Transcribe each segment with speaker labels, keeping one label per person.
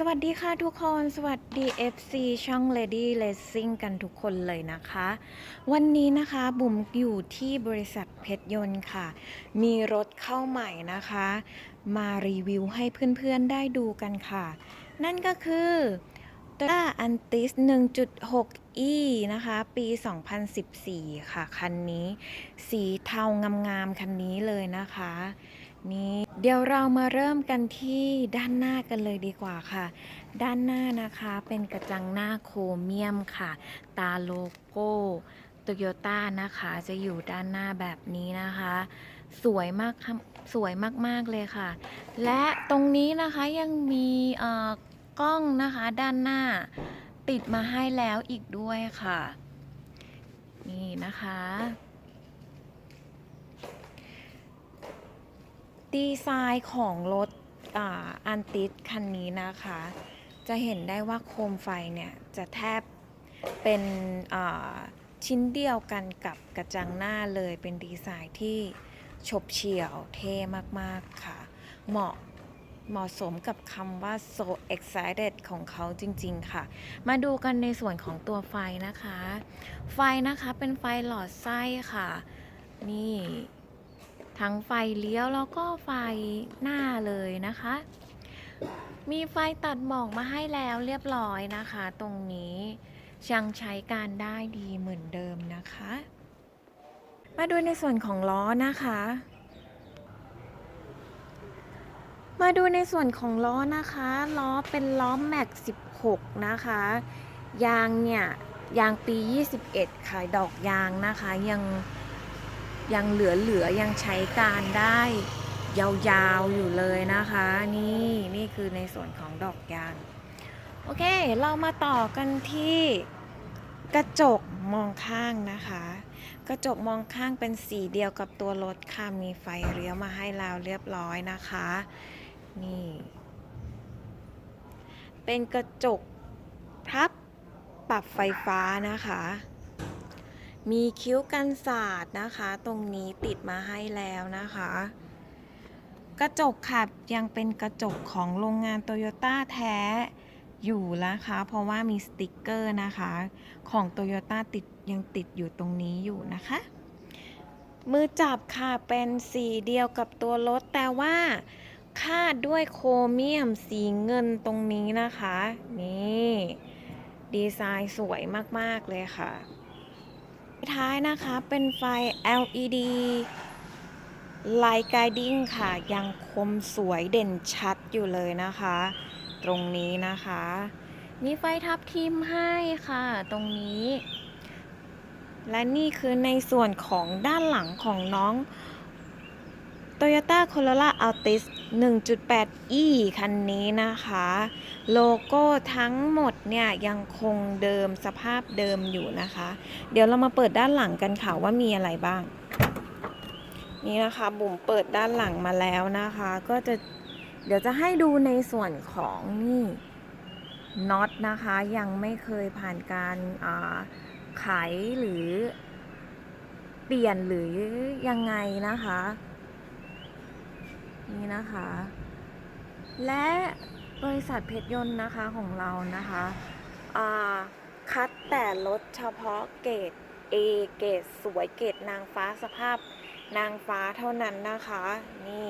Speaker 1: สวัสดีค่ะทุกคน สวัสดี FC ช่อง Lady Racing กันทุกคนเลยนะคะ วันนี้นะคะบุ๋มอยู่ที่บริษัทเพชรยนต์ค่ะ มีรถเข้าใหม่นะคะ มารีวิวให้เพื่อนๆได้ดูกันค่ะ นั่นก็คือ Toyota Antis 1.6e นะคะ ปี 2014 ค่ะ คันนี้ สีเทางามๆ คันนี้เลยนะคะ นี่เดี๋ยวเรามาเริ่มกันที่ด้านหน้ากันเลยดีกว่าค่ะ ด้านหน้านะคะเป็นกระจังหน้าโครเมียมค่ะ ตาโลโก้โตโยต้านะคะจะอยู่ด้านหน้าแบบนี้นะคะ สวยมากสวยมากๆเลยค่ะ และตรงนี้นะคะยังมีกล้องนะคะด้านหน้าติดมาให้แล้วอีกด้วยค่ะ นี่นะคะ ดีไซน์ของรถอันติสคันนี้นะคะ จะเห็นได้ว่าโคมไฟเนี่ย จะแทบเป็นชิ้นเดียวกันกับกระจังหน้าเลยเป็นดีไซน์ที่ฉบเฉี่ยวเท่มาก ๆ ค่ะ เหมาะเหมาะสมกับคำว่า so excited ของเขาจริง ๆ ค่ะ มาดูกันในส่วนของตัวไฟนะคะ ไฟนะคะเป็นไฟหลอดไส้ค่ะ นี่ ทั้งไฟเลี้ยวแล้วก็ไฟหน้าเลยนะคะ มีไฟตัดหมอกมาให้แล้วเรียบร้อยนะคะ ตรงนี้ยังใช้การได้ดีเหมือนเดิมนะคะ มาดูในส่วนของล้อนะคะมาดูในส่วนของล้อนะคะ ล้อเป็นล้อแม็ก 16 นะคะ ยางเนี่ย ยางปี 21ค่ะดอกยางนะคะ ยัง ยังเหลือๆยังใช้การได้ ยาวๆอยู่เลยนะคะ นี่นี่คือในส่วนของดอกยางโอเค เรามาต่อกันที่กระจกมองข้างนะคะ กระจกมองข้างเป็นสีเดียวกับตัวรถค่ะมีไฟเลี้ยวมาให้เราเรียบร้อยนะคะ นี่ เป็นกระจกพับปรับไฟฟ้านะคะ มีคิ้วกันศาสตร์นะคะ ตรงนี้ติดมาให้แล้วนะคะ กระจกขับยังเป็นกระจกของโรงงานโตโยต้าแท้อยู่นะคะ เพราะว่ามีสติกเกอร์นะคะ ของโตโยต้าติดยังติดอยู่ตรงนี้อยู่นะคะ มือจับค่ะเป็นสีเดียวกับตัวรถ แต่ว่าคาดด้วยโครเมียมสีเงินตรงนี้นะคะ นี่ ดีไซน์สวยมาก ๆ เลยค่ะ ท้ายนะคะเป็นไฟ LED Light Guiding ค่ะ ยังคมสวยเด่นชัดอยู่เลยนะคะ ตรงนี้นะคะ มีไฟทับทิมให้ค่ะ ตรงนี้ และนี่คือในส่วนของด้านหลังของน้อง Toyota Corolla Altis 1.8e คันนี้นะคะ โลโก้ทั้งหมดเนี่ยยังคงเดิมสภาพเดิมอยู่นะคะ เดี๋ยวเรามาเปิดด้านหลังกันค่ะว่ามีอะไรบ้าง นี่นะคะบุ๋มเปิดด้านหลังมาแล้วนะคะ ก็จะเดี๋ยวจะให้ดูในส่วนของนี่น็อตนะคะยังไม่เคยผ่านการอ่าไขหรือเปลี่ยนหรือยังไงนะคะ นี่นะคะ และบริษัทเพชรยนต์นะคะของเรานะคะคัดแต่รถเฉพาะเกรด A เกรดสวยเกรดนางฟ้าสภาพนางฟ้าเท่านั้นนะคะ นี่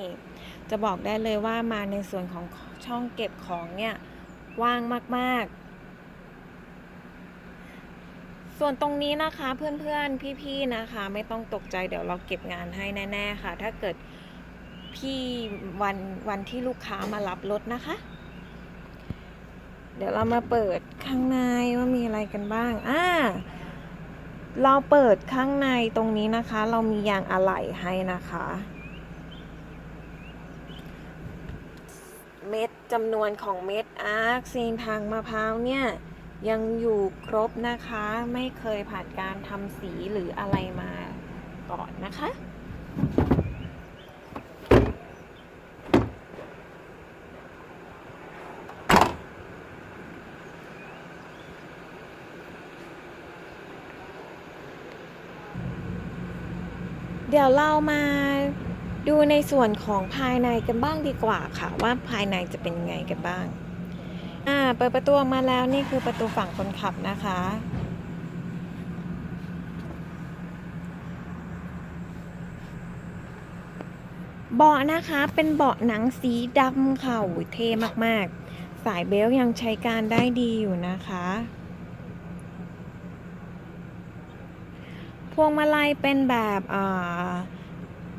Speaker 1: จะบอกได้เลยว่ามาในส่วนของช่องเก็บของเนี่ยว่างมาก ๆ ส่วนตรงนี้นะคะเพื่อนๆ พี่ๆ นะคะ ไม่ต้องตกใจเดี๋ยวเราเก็บงานให้แน่ ๆ ค่ะ ถ้าเกิด พี่วันวันที่ลูกค้ามารับรถนะคะ เดี๋ยวเรามาเปิดข้างในว่ามีอะไรกันบ้างอ่าเราเปิดข้างในตรงนี้นะคะ เรามียางอะไหล่ให้นะคะ เม็ดจำนวนของเม็ดอาร์คซีนทางมะพร้าวเนี่ย ยังอยู่ครบนะคะ ไม่เคยผ่านการทำสีหรืออะไรมาก่อนนะคะ เดี๋ยวเรามาดูในส่วนของภายในกันบ้างดีกว่าค่ะ ว่าภายในจะเป็นยังไงกันบ้าง อ่า เปิดประตูมาแล้วนี่คือประตูฝั่งคนขับนะคะ เบาะนะคะเป็นเบาะหนังสีดำค่ะเท่มากๆ สายเบลยังใช้การได้ดีอยู่นะคะ พวงมาลัยเป็นแบบ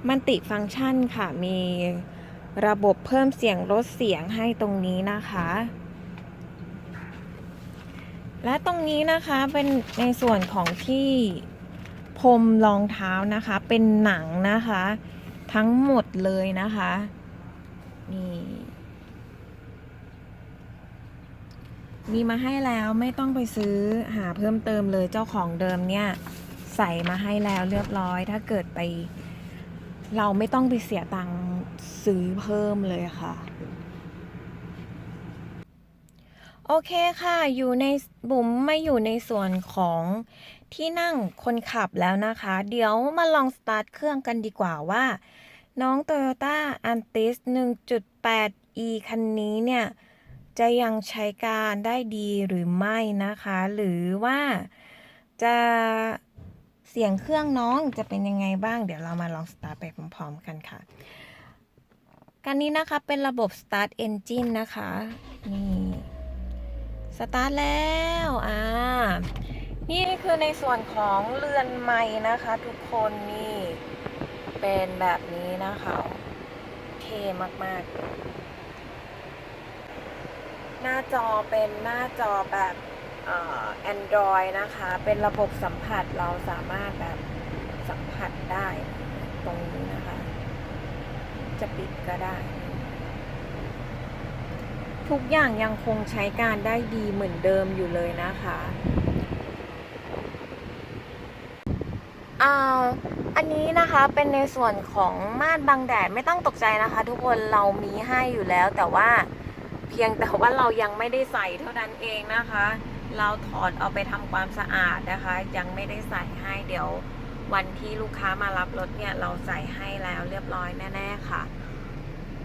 Speaker 1: มันติฟังก์ชันค่ะ มีระบบเพิ่มเสียงลดเสียงให้ตรงนี้นะคะ และตรงนี้นะคะเป็นในส่วนของที่พรมรองเท้านะคะ เป็นหนังนะคะ ทั้งหมดเลยนะคะนี่มีมาให้แล้วไม่ต้องไปซื้อหาเพิ่มเติมเลยเจ้าของเดิมเนี่ย ใส่มาให้แล้วเรียบร้อย ถ้าเกิดไป เราไม่ต้องไปเสียตังค์ซื้อเพิ่มเลยค่ะ โอเคค่ะ อยู่ในบุ๋มมาอยู่ในส่วนของที่นั่งคนขับแล้วนะคะ เดี๋ยวมาลองสตาร์ทเครื่องกันดีกว่าว่า น้อง Toyota Antis 1.8e คันนี้เนี่ย จะยังใช้การได้ดีหรือไม่นะคะ หรือว่าจะ เสียงเครื่องน้องจะเป็นยังไงบ้าง เดี๋ยวเรามาลองสตาร์ทไปพร้อมๆกันค่ะการนี้นะคะเป็นระบบ Start Engine นะคะ นี่ สตาร์ทแล้ว อ่า นี่คือในส่วนของเรือนไม้นะคะทุกคนนี่ เป็นแบบนี้นะคะเท่มากๆ หน้าจอเป็นหน้าจอแบบเอ่อ Android นะคะ เป็นระบบสัม ผัสเราสามารถแบบสัมผัสได้ตรงนี้นะคะ จะปิดก็ได้ ทุกอย่างยังคงใช้การได้ดีเหมือนเดิมอยู่เลยนะคะอ่าอันนี้นะคะเป็นในส่วนของม่านบังแดดไม่ต้องตกใจนะคะ ทุกคนเรามีให้อยู่แล้วแต่ว่าเพียงแต่ว่าเรายังไม่ได้ใส่เท่านั้นเองนะคะ เราถอดเอาไปทำความสะอาดนะคะ ยังไม่ได้ใส่ให้เดี๋ยววันที่ลูกค้ามารับรถเนี่ย เราใส่ให้แล้วเรียบร้อยแน่ๆค่ะ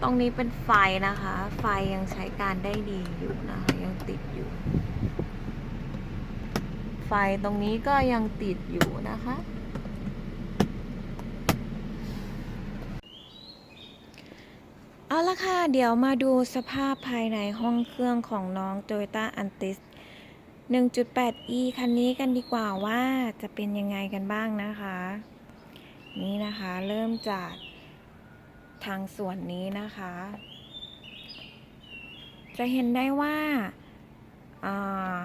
Speaker 1: ตรงนี้เป็นไฟนะคะ ไฟยังใช้การได้ดีอยู่นะคะ ยังติดอยู่ ไฟตรงนี้ก็ยังติดอยู่นะคะเอาละค่ะ เดี๋ยวมาดูสภาพภายในห้องเครื่องของน้อง Toyota Antis 1.8e คันนี้กันดีกว่าว่าจะเป็นยังไงกันบ้างนะคะ นี่นะคะเริ่มจากทางส่วนนี้นะคะ จะเห็นได้ว่าา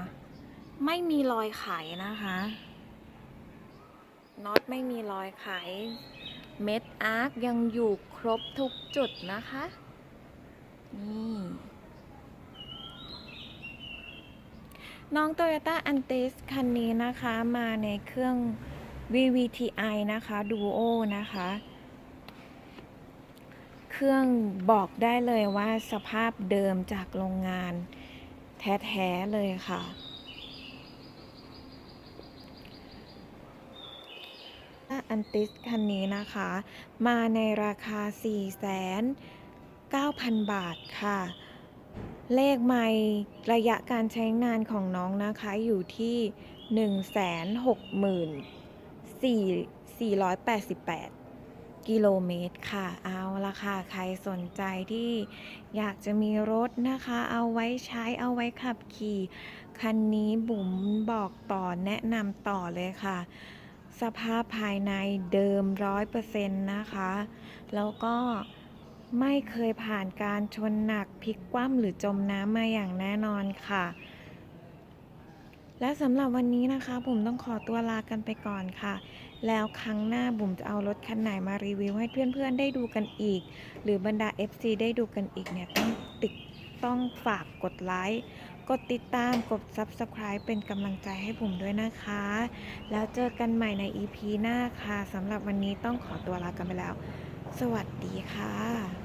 Speaker 1: ไม่มีรอยไขนะคะน็อตไม่มีรอยไข เม็ดอาร์คยังอยู่ครบทุกจุดนะคะ นี่ น้อง Toyota Antis คันนี้นะคะมาในเครื่อง VVTi นะคะ Duo นะคะ เครื่องบอกได้เลยว่าสภาพเดิมจากโรงงานแท้ๆเลยค่ะ อันติสคันนี้นะคะ มาในราคา 4,900,000บาทค่ะ เลขไม่ระยะการใช้งานของน้องนะคะอยู่ที่ 164,488 กิโลเมตรค่ะ เอาละค่ะ ใครสนใจที่อยากจะมีรถนะคะ เอาไว้ใช้เอาไว้ขับขี่ คันนี้บุ๋มบอกต่อแนะนำต่อเลยค่ะ สภาพภายในเดิมร้อยเปอร์เซ็นต์นะคะ แล้วก็ ไม่เคยผ่านการชนหนักพลิกคว่ำหรือจมน้ำมาอย่างแน่นอนค่ะ และสำหรับวันนี้นะคะบุ๋มต้องขอตัวลากันไปก่อนค่ะ แล้วครั้งหน้าบุ๋มจะเอารถคันไหนมารีวิวให้เพื่อนๆได้ดูกันอีก หรือบรรดา FC ได้ดูกันอีกเนี่ยต้องติดต้องฝากกดไลค์ กดติดตาม กด Subscribe เป็นกำลังใจให้ผมด้วยนะคะ แล้วเจอกันใหม่ใน EP หน้าค่ะ สำหรับวันนี้ต้องขอตัวลากันไปแล้ว สวัสดีค่ะ